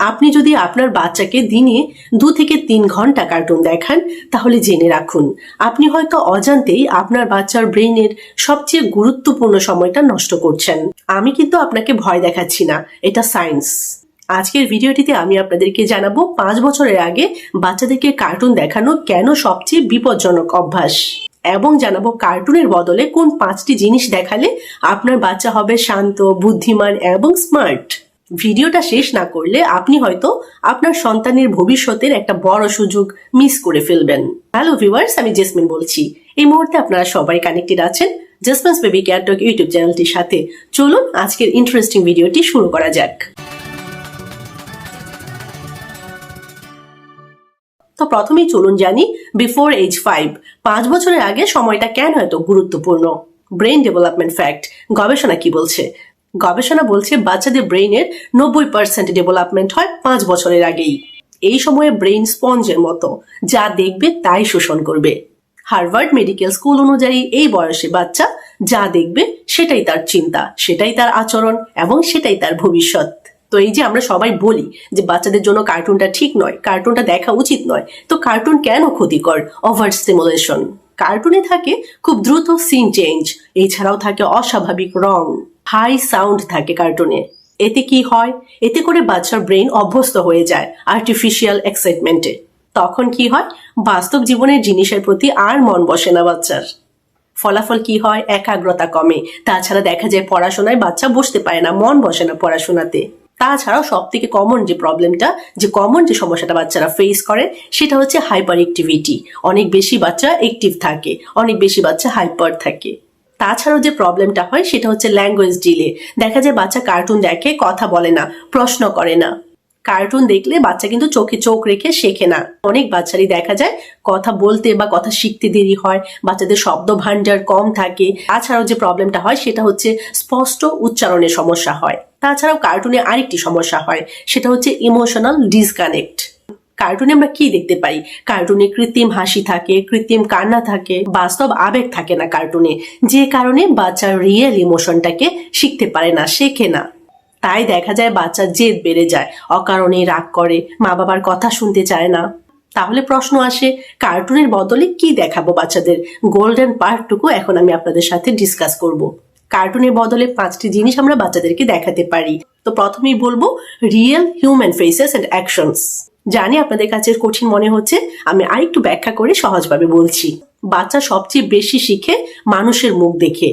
আপনি যদি আপনার বাচ্চাকে দিনে দু থেকে তিন ঘণ্টা কার্টুন দেখান, তাহলে জেনে রাখুন, আপনি হয়তো অজান্তেই আপনার বাচ্চার ব্রেনের সবচেয়ে গুরুত্বপূর্ণ সময়টা নষ্ট করছেন। আমি কিন্তু আপনাকে ভয় দেখাচ্ছি না, এটা সায়েন্স আজকের ভিডিওটিতে আমি আপনাদেরকে জানাব, পাঁচ বছরের আগে বাচ্চাদেরকে কার্টুন দেখানো কেন সবচেয়ে বিপজ্জনক অভ্যাস? এবং জানাব কার্টুনের বদলে কোন পাঁচটি জিনিস দেখালে আপনার বাচ্চা হবে শান্ত, বুদ্ধিমান এবং স্মার্ট ভিডিওটা শেষ না করলে আপনি হয়তো আপনার সন্তানের ভবিষ্যতের একটা বড় সুযোগ মিস করে ফেলবেন। হ্যালো ভিউয়ার্স আমি জেসমিন বলছি। এই মুহূর্তে আপনারা সবাই কানেক্টেড আছেন জেসমিনস বেবি ক্যাটক ইউটিউব চ্যানেলটির সাথে। চলুন আজকের ইন্টারেস্টিং ভিডিওটি শুরু করা যাক। তো প্রথমেই চলুন জানি বিফোর এজ ফাইভ পাঁচ বছরের আগে সময়টা কেন এত গুরুত্বপূর্ণ? ব্রেন ডেভেলপমেন্ট ফ্যাক্ট গবেষণা কি বলছে? গবেষণা বলছে বাচ্চাদের ব্রেইনের নব্বই পার্সেন্ট ডেভেলপমেন্ট হয় পাঁচ বছরের আগেই। এই সময়ে ব্রেইন স্পঞ্জের মতো, যা দেখবে তাই শোষণ করবে। হার্ভার্ড মেডিকেল স্কুল অনুযায়ী এই বয়সে বাচ্চা যা দেখবে সেটাই তার চিন্তা, সেটাই তার আচরণ এবং সেটাই তার ভবিষ্যৎ। তো এই যে আমরা সবাই বলি যে বাচ্চাদের জন্য কার্টুনটা ঠিক নয়, কার্টুনটা দেখা উচিত নয়, তো কার্টুন কেন ক্ষতিকর? ওভার স্টিমুলেশন কার্টুনে থাকে খুব দ্রুত সিন চেঞ্জ এছাড়াও থাকে অস্বাভাবিক রং হাই সাউন্ড থাকে কার্টুনে। এতে কি হয়? এতে করে বাচ্চার ব্রেন অভ্যস্ত হয়ে যায় আর্টিফিশিয়াল এক্সাইটমেন্টে তখন কি হয়? বাস্তব জীবনের জিনিসের প্রতি আর মন বসে না বাচ্চার। ফলাফল কি হয়? একাগ্রতা কমে। তাছাড়া দেখা যায় পড়াশোনায় বাচ্চা বসতে পারে না, মন বসে না পড়াশোনাতে। তাছাড়াও সব থেকে কমন যে প্রবলেমটা যে কমন যে সমস্যাটা বাচ্চারা ফেস করে, সেটা হচ্ছে হাইপার অ্যাক্টিভিটি অনেক বেশি বাচ্চা অ্যাক্টিভ থাকে, অনেক বেশি বাচ্চা হাইপার থাকে। তাছাড়াও যে প্রবলেমটা হয়, সেটা হচ্ছে ল্যাঙ্গুয়েজ ডিলে দেখা যায় বাচ্চা কার্টুন দেখে, কথা বলে না, প্রশ্ন করে না। কার্টুন দেখলে বাচ্চা কিন্তু চোখে চোখ রেখে শেখে না। অনেক বাচ্চারই দেখা যায়, কথা বলতে বা কথা শিখতে দেরি হয়, বাচ্চাদের শব্দ ভান্ডার কম থাকে। তাছাড়াও যে প্রবলেমটা হয়, সেটা হচ্ছে স্পষ্ট উচ্চারণের সমস্যা হয়। তাছাড়াও কার্টুনে আরেকটি সমস্যা হয়, সেটা হচ্ছে ইমোশনাল ডিসকানেক্ট কার্টুনে আমরা কি দেখতে পাই? কার্টুনে কৃত্রিম হাসি থাকে, কৃত্রিম কান্না থাকে, বাস্তব আবেগ থাকে না কার্টুনে যে কারণে বাচ্চার রিয়েল ইমোশনটাকে শিখতে পারে না, শেখে না। তাই দেখা যায় বাচ্চার জেদ বেড়ে যায় অকারণে রাগ করে মা বাবার কথা শুনতে চায় না। তাহলে প্রশ্ন আসে, কার্টুনের বদলে কি দেখাবো বাচ্চাদের? গোল্ডেন পার্টটুকু এখন আমি আপনাদের সাথে ডিসকাস করব। কার্টুনের বদলে পাঁচটি জিনিস আমরা বাচ্চাদেরকে দেখাতে পারি। তো প্রথমেই বলব real human faces and actions জানি আপনাদের কাছে কঠিন মনে হচ্ছে, আমি আরেকটু ব্যাখ্যা করে সহজভাবে বলছি। বাচ্চা সবচেয়ে বেশি শিখে মানুষের মুখ দেখে।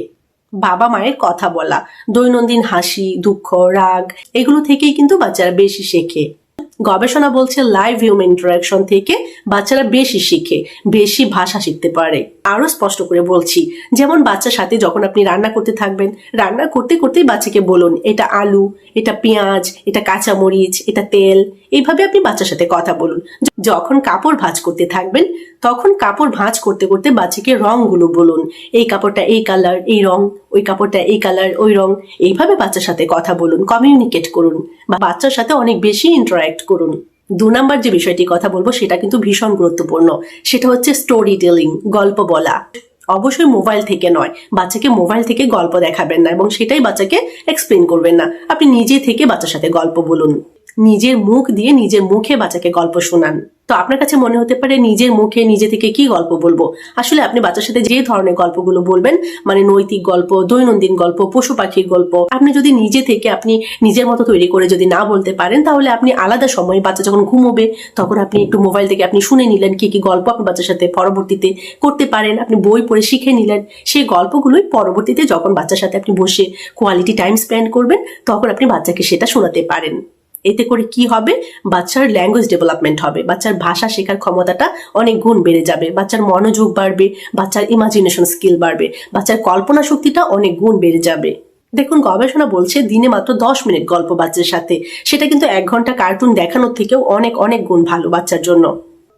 বাবা মায়ের কথা বলা, দৈনন্দিন হাসি, দুঃখ, রাগ, এগুলো থেকেই কিন্তু বাচ্চারা বেশি শেখে। গবেষণা বলছে লাইভ হিউম ইন্টারাকশন থেকে বাচ্চারা বেশি শিখে, বেশি ভাষা শিখতে পারে। আরও স্পষ্ট করে বলছি, যেমন বাচ্চার সাথে যখন আপনি রান্না করতে থাকবেন, রান্না করতে করতেই বাচ্চাকে বলুন, এটা আলু, এটা পেঁয়াজ, এটা কাঁচামরিচ, এটা তেল, এইভাবে আপনি বাচ্চার সাথে কথা বলুন। যখন কাপড় ভাঁজ করতে থাকবেন, তখন কাপড় ভাঁজ করতে করতে বাচ্চাকে রংগুলো বলুন, এই কাপড়টা এই কালার, এই রং, ওই কাপড়টা এই কালার, ওই রং, এইভাবে বাচ্চার সাথে কথা বলুন, কমিউনিকেট করুন, বা বাচ্চার সাথে অনেক বেশি ইন্টারাক্ট করুন। দু নম্বর যে বিষয়টি কথা বলব, সেটা কিন্তু ভীষণ গুরুত্বপূর্ণ। সেটা হচ্ছে স্টোরি টেলিং গল্প বলা। অবশ্যই মোবাইল থেকে নয়, বাচ্চাকে মোবাইল থেকে গল্প দেখাবেন না এবং সেটাই বাচ্চাকে এক্সপ্লেন করবেন না। আপনি নিজে থেকে বাচ্চার সাথে গল্প বলুন। নিজের মুখ দিয়ে নিজের মুখে বাচ্চাকে গল্প শোনান। তো আপনার কাছে মনে হতে পারে নিজের মুখে, নিজে থেকে কি গল্প বলব? আসলে আপনি বাচ্চার সাথে যে ধরনের গল্পগুলো বলবেন মানে নৈতিক গল্প, দৈনন্দিন গল্প, পশু পাখির গল্প, আপনি যদি নিজে থেকে আপনি নিজের মতো তৈরি করে যদি না বলতে পারেন, তাহলে আপনি আলাদা সময় বাচ্চা যখন ঘুমোবে, তখন আপনি একটু মোবাইল থেকে আপনি শুনে নিলেন কি কি গল্প আপনি বাচ্চার সাথে পরবর্তীতে করতে পারেন, আপনি বই পড়ে শিখে নিলেন। সেই গল্পগুলোই পরবর্তীতে যখন বাচ্চার সাথে আপনি বসে কোয়ালিটি টাইম স্পেন্ড করবেন, তখন আপনি বাচ্চাকে সেটা শোনাতে পারেন। এতে করে কি হবে? বাচ্চার ল্যাঙ্গুয়েজ ডেভেলপমেন্ট হবে। বাচ্চার ভাষা শেখার ক্ষমতাটা অনেক গুণ বেড়ে যাবে। বাচ্চার মনোযোগ বাড়বে, বাচ্চার ইমাজিনেশন স্কিল বাড়বে, বাচ্চার কল্পনা শক্তিটা অনেক গুণ বেড়ে যাবে। দেখুন, গবেষণা বলছে দিনে মাত্র দশ মিনিট গল্প বাচ্চার সাথে। সেটা কিন্তু এক ঘণ্টা কার্টুন দেখানোর থেকেও অনেক অনেক গুণ ভালো বাচ্চার জন্য।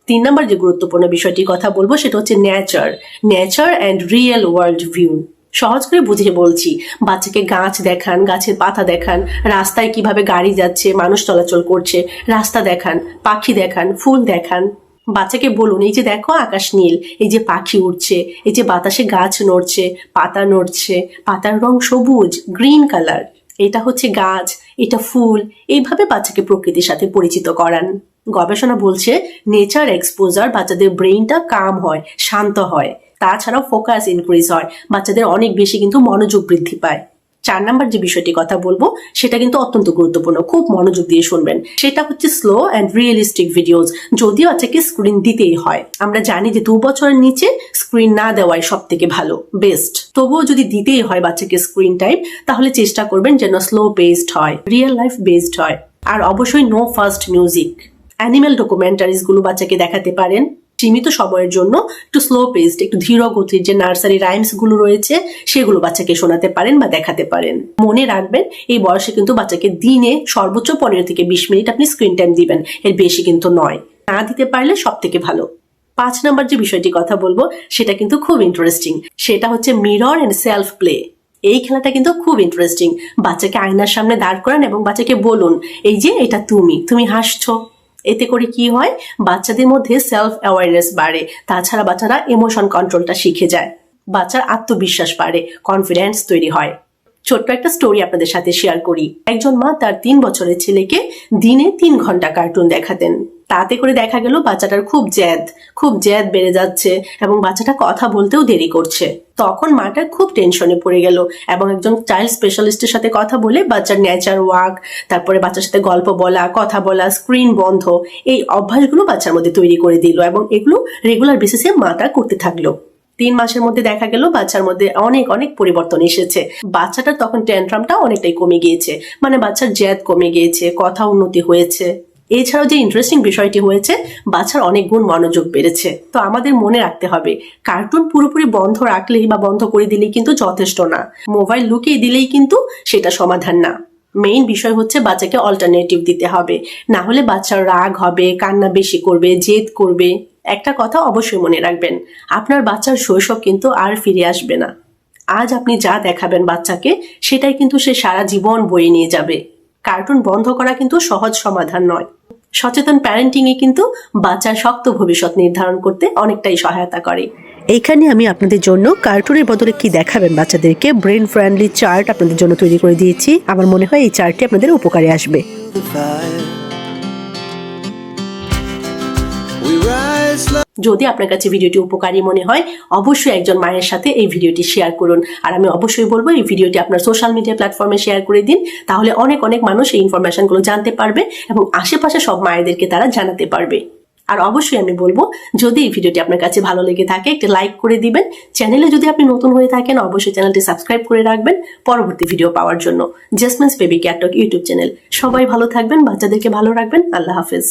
তিন নম্বর যে গুরুত্বপূর্ণ বিষয়টির কথা বলব, সেটা হচ্ছে nature nature and real world view সহজ করে বুঝিয়ে বলছি। বাচ্চাকে গাছ দেখান, গাছের পাতা দেখান, রাস্তায় কীভাবে গাড়ি যাচ্ছে, মানুষ চলাচল করছে, রাস্তা দেখান, পাখি দেখান, ফুল দেখান। বাচ্চাকে বলুন, এই যে দেখো আকাশ নীল, এই যে পাখি উঠছে এই যে বাতাসে গাছ নড়ছে, পাতা নড়ছে, পাতার রং সবুজ, গ্রিন কালার। এটা হচ্ছে গাছ, এটা ফুল, এইভাবে বাচ্চাকে প্রকৃতির সাথে পরিচিত করান। গবেষণা বলছে, নেচার এক্সপোজার বাচ্চাদের ব্রেইনটা কাম হয়, শান্ত হয়। তাছাড়াও ফোকাস ইনক্রিজ হয়। বাচ্চাদের অনেক বেশি কিন্তু মনোযোগ বৃদ্ধি পায়। চার নাম্বার যে বিষয়টি কথা বলব, সেটা কিন্তু অত্যন্ত গুরুত্বপূর্ণ। খুব মনোযোগ দিয়ে শুনবেন। সেটা হচ্ছে স্লো অ্যান্ড রিয়েলিস্টিক ভিডিওস যদিও বাচ্চাকে স্ক্রিন দিতেই হয়। আমরা জানি যে দু বছরের নিচে স্ক্রিন না দেওয়াই সব থেকে ভালো বেস্ট তবুও যদি দিতেই হয় বাচ্চাকে স্ক্রিন টাইম তাহলে চেষ্টা করবেন যেন স্লো বেসড হয় রিয়েল লাইফ বেসড হয়। আর অবশ্যই নো ফার্স্ট মিউজিক অ্যানিমেল ডকুমেন্টারিজগুলো বাচ্চাকে দেখাতে পারেন। সীমিত সময়ের জন্য একটু স্লো পেস্ট একটু ধীর গতির যে নার্সারি রাইমসগুলো রয়েছে, সেগুলো বাচ্চাকে শোনাতে পারেন বা দেখাতে পারেন। মনে রাখবেন, এই বয়সে কিন্তু বাচ্চাকে দিনে সর্বোচ্চ পনেরো থেকে বিশ মিনিট আপনি স্ক্রিন টাইম দিবেন। এর বেশি কিন্তু নয়। না দিতে পারলে সব থেকে ভালো। পাঁচ নাম্বার যে বিষয়টি কথা বলব, সেটা কিন্তু খুব ইন্টারেস্টিং সেটা হচ্ছে মিরর অ্যান্ড সেলফ প্লে এই খেলাটা কিন্তু খুব ইন্টারেস্টিং বাচ্চাকে আয়নার সামনে দাঁড় করান এবং বাচ্চাকে বলুন, এই যে, এটা তুমি। তুমি হাসছো। এতে করে কি হয়? বাচ্চাদের মধ্যে সেলফ অ্যাওয়ারনেস বাড়ে। তাছাড়া বাচ্চারা ইমোশন কন্ট্রোলটা শিখে যায়। বাচ্চার আত্মবিশ্বাস বাড়ে কনফিডেন্স তৈরি হয়। ছোট্ট একটা স্টোরি আপনাদের সাথে শেয়ার করি। একজন মা তার তিন বছরের ছেলেকে দিনে তিন ঘণ্টা কার্টুন দেখাতেন। তাতে করে দেখা গেল বাচ্চাটার খুব জ্যাদ খুব জ্যাদ বেড়ে যাচ্ছে এবং বাচ্চাটা কথা বলতেও দেরি করছে। তখন মাটা খুব টেনশনে পড়ে গেল এবং একজন চাইল্ড স্পেশালিস্টের সাথে কথা বলে বাচ্চার নেচার ওয়াক তারপরে বাচ্চার সাথে গল্প বলা, কথা বলা স্ক্রিন বন্ধ, এই অভ্যাসগুলো বাচ্চার মধ্যে তৈরি করে দিল এবং এগুলো রেগুলার বেসিসে মাটা করতে থাকল। তিন মাসের মধ্যে দেখা গেল বাচ্চার মধ্যে অনেক অনেক পরিবর্তন এসেছে। বাচ্চাটার তখন ট্যান্ট্রামটা অনেকটাই কমে গিয়েছে। মানে বাচ্চার জ্যাদ কমে গিয়েছে, কথা উন্নতি হয়েছে। এছাড়াও যে ইন্টারেস্টিং বিষয়টি হয়েছে, বাচ্চার অনেক গুণ মনোযোগ বেড়েছে। তো আমাদের মনে রাখতে হবে কার্টুন পুরোপুরি বন্ধ রাখলেই বা বন্ধ করে দিলেই কিন্তু যথেষ্ট না। মোবাইল লুকিয়ে দিলেই কিন্তু সেটা সমাধান না। মেইন বিষয় হচ্ছে বাচ্চাকে অল্টারনেটিভ দিতে হবে। না হলে বাচ্চার রাগ হবে, কান্না বেশি করবে, জেদ করবে। একটা কথা অবশ্যই মনে রাখবেন, আপনার বাচ্চার শৈশব কিন্তু আর ফিরে আসবে না। আজ আপনি যা দেখাবেন বাচ্চাকে, সেটাই কিন্তু সে সারা জীবন বয়ে নিয়ে যাবে। কার্টুন বন্ধ করা কিন্তু সহজ সমাধান নয়। সচেতন প্যারেন্টিং এ কিন্তু বাচ্চার শক্ত ভবিষ্যৎ নির্ধারণ করতে অনেকটাই সহায়তা করে। এইখানে আমি আপনাদের জন্য কার্টুনের বদলে কি দেখাবেন বাচ্চাদেরকে? ব্রেন ফ্রেন্ডলি চার্ট আপনাদের জন্য তৈরি করে দিয়েছি। আমার মনে হয় এই চার্টটি আপনাদের উপকারে আসবে. We like যদি আপনার কাছে ভিডিওটি উপকারী মনে হয়, অবশ্যই একজন মায়ের সাথে এই ভিডিওটি শেয়ার করুন। আর আমি অবশ্যই বলব, এই ভিডিওটি আপনার সোশ্যাল মিডিয়া প্ল্যাটফর্মে শেয়ার করে দিন। তাহলে অনেক অনেক মানুষ এই ইনফরমেশনগুলো জানতে পারবে এবং আশেপাশে সব মায়েদেরকে তারা জানাতে পারবে। আর অবশ্যই আমি বলব, যদি এই ভিডিওটি আপনার কাছে ভালো লেগে থাকে, একটি লাইক করে দিবেন। চ্যানেলে যদি আপনি নতুন হয়ে থাকেন, অবশ্যই চ্যানেলটি সাবস্ক্রাইব করে রাখবেন পরবর্তী ভিডিও পাওয়ার জন্য। জাসমিনস বেবি ক্যাটক ইউটিউব চ্যানেল সবাই ভালো থাকবেন, বাচ্চাদেরকে ভালো রাখবেন। আল্লাহ হাফেজ।